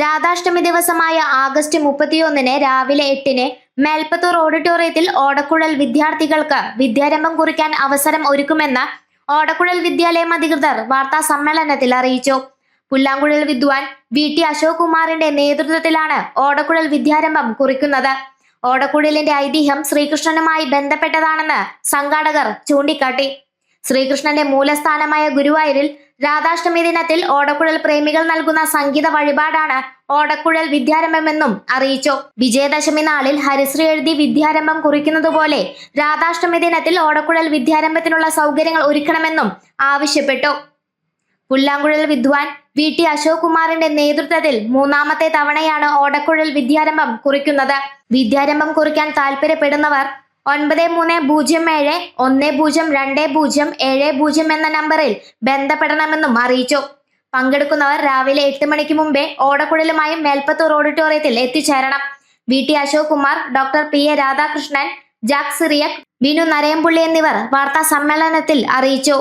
രാധാഷ്ടമി ദിവസമായ ആഗസ്റ്റ് മുപ്പത്തിയൊന്നിന് രാവിലെ എട്ടിന് മേൽപ്പത്തൂർ ഓഡിറ്റോറിയത്തിൽ ഓടക്കുഴൽ വിദ്യാർത്ഥികൾക്ക് വിദ്യാരംഭം കുറിക്കാൻ അവസരം ഒരുക്കുമെന്ന് ഓടക്കുഴൽ വിദ്യാലയം അധികൃതർ വാർത്താ സമ്മേളനത്തിൽ അറിയിച്ചു. പുല്ലാങ്കുഴൽ വിദ്വാൻ വി ടി അശോക് കുമാറിന്റെ നേതൃത്വത്തിലാണ് ഓടക്കുഴൽ വിദ്യാരംഭം കുറിക്കുന്നത്. ഓടക്കുഴലിന്റെ ഐതിഹ്യം ശ്രീകൃഷ്ണനുമായി ബന്ധപ്പെട്ടതാണെന്ന് സംഘാടകർ ചൂണ്ടിക്കാട്ടി. ശ്രീകൃഷ്ണന്റെ മൂലസ്ഥാനമായ ഗുരുവായൂരിൽ രാധാഷ്ടമി ദിനത്തിൽ ഓടക്കുഴൽ പ്രേമികൾ നൽകുന്ന സംഗീത വഴിപാടാണ് ഓടക്കുഴൽ വിദ്യാരംഭമെന്നും അറിയിച്ചു. വിജയദശമി നാളിൽ ഹരിശ്രീ എഴുതി വിദ്യാരംഭം കുറിക്കുന്നതുപോലെ രാധാഷ്ടമി ദിനത്തിൽ ഓടക്കുഴൽ വിദ്യാരംഭത്തിനുള്ള സൗകര്യങ്ങൾ ഒരുക്കണമെന്നും ആവശ്യപ്പെട്ടു. പുല്ലാങ്കുഴൽ വിദ്വാൻ വി. ടി. അശോക് കുമാറിന്റെ നേതൃത്വത്തിൽ മൂന്നാമത്തെ തവണയാണ് ഓടക്കുഴൽ വിദ്യാരംഭം കുറിക്കുന്നത്. വിദ്യാരംഭം കുറിക്കാൻ താല്പര്യപ്പെടുന്നവർ ഒൻപത് മൂന്ന് പൂജ്യം ഏഴ് ഒന്ന് പൂജ്യം രണ്ട് പൂജ്യം ഏഴ് പൂജ്യം എന്ന നമ്പറിൽ ബന്ധപ്പെടണമെന്നും അറിയിച്ചു. പങ്കെടുക്കുന്നവർ രാവിലെ എട്ട് മണിക്ക് മുമ്പേ ഓടക്കുഴലുമായും മേൽപ്പത്തൂർ ഓഡിറ്റോറിയത്തിൽ എത്തിച്ചേരണം. V. T. Ashok Kumar doctor P. A. Radhakrishnan Jack Cyriac Vinu Narayampully എന്നിവർ വാർത്താ സമ്മേളനത്തിൽ അറിയിച്ചു.